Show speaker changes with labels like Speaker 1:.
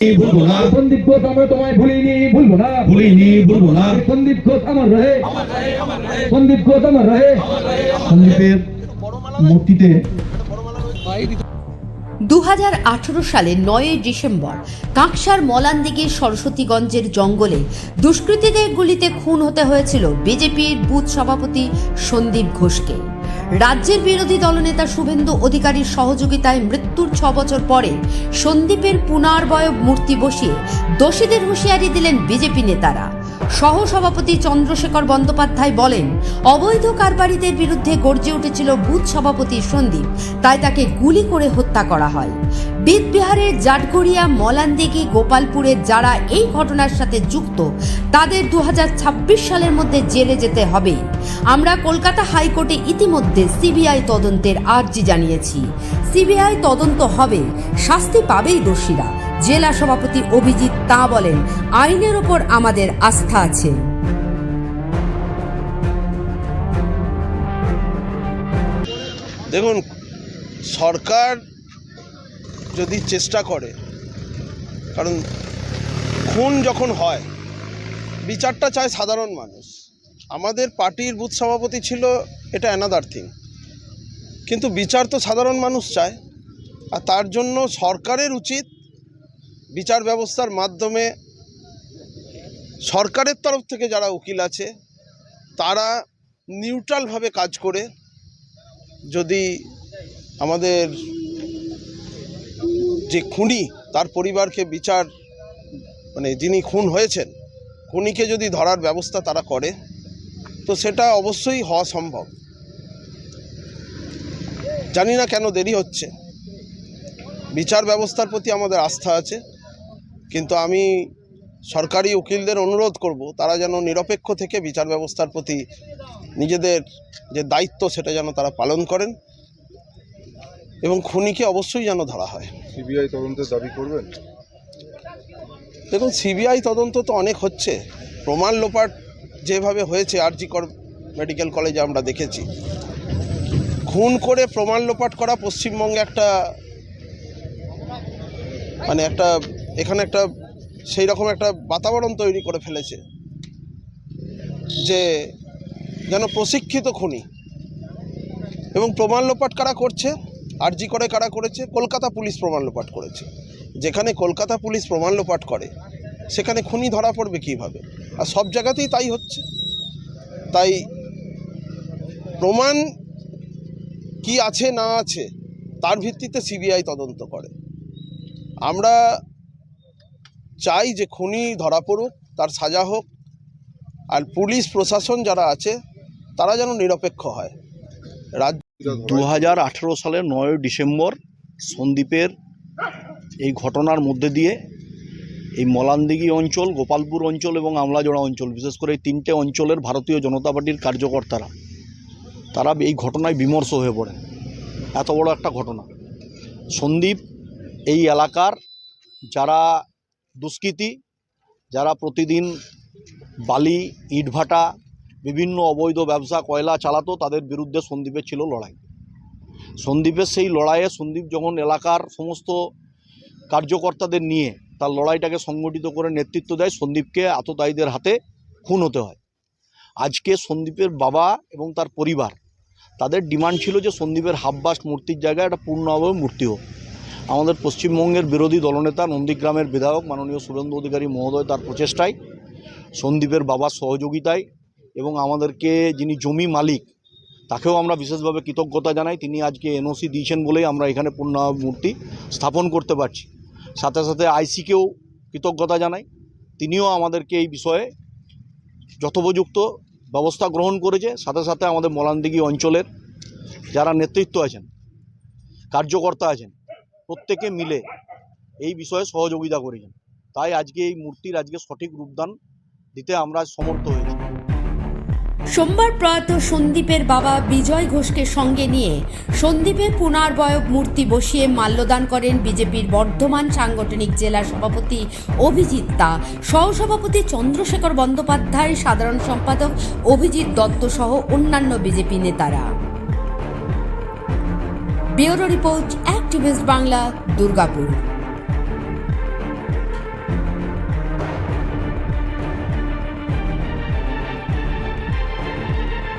Speaker 1: ভুলবো না
Speaker 2: সন্দীপ ঘোষ আমরা তোমায় ভুলিনি ভুলবো না।
Speaker 1: ভুলিনি ভুলবো না।
Speaker 2: সন্দীপ ঘোষ আমার রহে। সন্দীপ ঘোষ আমার রহে।
Speaker 1: সন্দীপের মূর্তিতে
Speaker 3: দু সালে নয়ই ডিসেম্বর কাঁকসার মলানদিঘির সরস্বতীগঞ্জের জঙ্গলে দুষ্কৃতীদের গুলিতে খুন হতে হয়েছিল বিজেপির বুথ সভাপতি সন্দীপ ঘোষকে। রাজ্যের বিরোধী দলনেতা শুভেন্দু অধিকারীর সহযোগিতায় মৃত্যুর ছ বছর পরে সন্দীপের পুনর্বয়ব মূর্তি বসিয়ে দোষীদের হুঁশিয়ারি দিলেন বিজেপি নেতারা। সহসভাপতি চন্দ্রশেখর বন্দ্যোপাধ্যায় বলেন, অবৈধ কারবারিদের বিরুদ্ধে গর্জে উঠেছিল বুথ সভাপতি সন্দীপ, তাই তাকে গুলি করে হত্যা করা হয়। বিহারের জাটগড়িয়া, মলানদিঘি, গোপালপুরের যারা এই ঘটনার সাথে যুক্ত, তাদের দু হাজার ছাব্বিশ সালের মধ্যে জেলে যেতে হবে আমরা কলকাতা হাইকোর্টে ইতিমধ্যে সিবিআই তদন্তের আর্জি জানিয়েছি। সিবিআই তদন্ত হবে, শাস্তি পাবেই দোষীরা। জেলা সভাপতি অভিজিৎ তা বলেন, আইনের ওপর আমাদের আস্থা আছে।
Speaker 4: দেখুন, সরকার যদি চেষ্টা করে, কারণ খুন যখন হয়, বিচারটা চায় সাধারণ মানুষ। আমাদের পার্টির বুথ সভাপতি ছিল, এটা অ্যানাদার থিং কিন্তু বিচার তো সাধারণ মানুষ চায়, আর তার জন্য সরকারের উচিত বিচার ব্যবস্থার মাধ্যমে সরকারের তরফ থেকে যারা উকিল আছে, তারা নিউট্রালভাবে কাজ করে। যদি আমাদের যে খুনি, তার পরিবারকে বিচার মানে যিনি খুন হয়েছেন, খুনিকে যদি ধরার ব্যবস্থা তারা করে তো সেটা অবশ্যই হওয়া সম্ভব। জানি না কেন দেরি হচ্ছে। বিচার ব্যবস্থার প্রতি আমাদের আস্থা আছে কিন্তু আমি সরকারি উকিলদের অনুরোধ করব তারা যেন নিরপেক্ষ থেকে বিচার ব্যবস্থার প্রতি নিজেদের যে দায়িত্ব সেটা যেন তারা পালন করেন এবং খুনিকে অবশ্যই যেন ধরা হয়।
Speaker 5: সিবিআই তদন্তের দাবি করবেন?
Speaker 4: দেখুন সিবিআই তদন্ত তো অনেক হচ্ছে। প্রমাণ লোপাট যেভাবে হয়েছে আর জি কর মেডিকেল কলেজে আমরা দেখেছি। খুন করে প্রমাণ লোপাট করা পশ্চিমবঙ্গে একটা মানে একটা, এখানে একটা সেই রকম একটা বাতাবরণ তৈরি করে ফেলেছে যে যেন প্রশিক্ষিত খুনি এবং প্রমাণ লোপাট কারা করছে? আরজি করে কারা করেছে? কলকাতা পুলিশ প্রমাণ লোপাট করেছে। যেখানে কলকাতা পুলিশ প্রমাণ লোপাট করে সেখানে খুনি ধরা পড়বে কীভাবে? আর সব জায়গাতেই তাই হচ্ছে। তাই প্রমাণ কি আছে না আছে, তার ভিত্তিতে সিবিআই তদন্ত করে। আমরা চাই যে খুনি ধরা পড়ুক, তার সাজা হোক, আর পুলিশ, প্রশাসন যারা আছে, তারা যেন নিরপেক্ষ হয়। রাজ্য
Speaker 6: দু হাজার আঠেরো সালের নয় ডিসেম্বর সন্দ্বীপের এই ঘটনার মধ্যে দিয়ে এই মলানদিঘি অঞ্চল, গোপালপুর অঞ্চল এবং আমলাজোড়া অঞ্চল, বিশেষ করে এই তিনটে অঞ্চলের ভারতীয় জনতা পার্টির কার্যকর্তারা, তারা এই ঘটনায় বিমর্ষ হয়ে পড়ে এত বড় একটা ঘটনা। সন্দীপ, এই এলাকার যারা দুষ্কৃতী, যারা প্রতিদিন বালি, ইটভাটা, বিভিন্ন অবৈধ ব্যবসা, কয়লা চালাতো, তাদের বিরুদ্ধে সন্দীপের ছিল লড়াই। সন্দীপের সেই লড়াইয়ে সন্দীপ যখন এলাকার সমস্ত কার্যকর্তাদের নিয়ে তার লড়াইটাকে সংগঠিত করে নেতৃত্ব দেয় সন্দীপকে আততায়ীদের হাতে খুন হতে হয়। আজকে সন্দীপের বাবা এবং তার পরিবার, তাদের ডিমান্ড ছিল যে সন্দীপের হাব্বাস মূর্তির জায়গায় একটা পূর্ণভাবে মূর্তি হোক। আমাদের পশ্চিমবঙ্গের বিরোধী দলনেতা, নন্দীগ্রামের বিধায়ক মাননীয় সুরেন্দ্র অধিকারী মহোদয় তার প্রচেষ্টায় সন্দীপের বাবার সহযোগিতায় এবং আমাদেরকে যিনি জমি মালিক, তাকেও আমরা বিশেষভাবে কৃতজ্ঞতা জানাই। তিনি আজকে এনওসি দিয়েছেন বলেই আমরা এখানে পূর্ণ মূর্তি স্থাপন করতে পারছি। সাথে সাথে আইসিকেও কৃতজ্ঞতা জানাই। তিনিও আমাদেরকে এই বিষয়ে যথোপযুক্ত ব্যবস্থা গ্রহণ করেছে। সাথে সাথে আমাদের মলানদিঘি অঞ্চলের যারা নেতৃত্ব আছেন, কার্যকর্তা আছেন, প্রত্যেকে মিলে এই বিষয়ে সহযোগিতা করেছেন। তাই আজকে এই মূর্তির আজকে সঠিক রূপদান দিতে আমরা সমর্থ হয়েছি।
Speaker 3: সোমবার প্রয়াত সন্দীপের বাবা বিজয় ঘোষকে সঙ্গে নিয়ে সন্দীপের পুনর্বয়ব মূর্তি বসিয়ে মাল্যদান করেন বিজেপির বর্ধমান সাংগঠনিক জেলা সভাপতি অভিজিৎ তা সহসভাপতি চন্দ্রশেখর বন্দ্যোপাধ্যায়, সাধারণ সম্পাদক অভিজিৎ দত্ত সহ অন্যান্য বিজেপি নেতারা। Bureau report activist Bangla, Durgapur.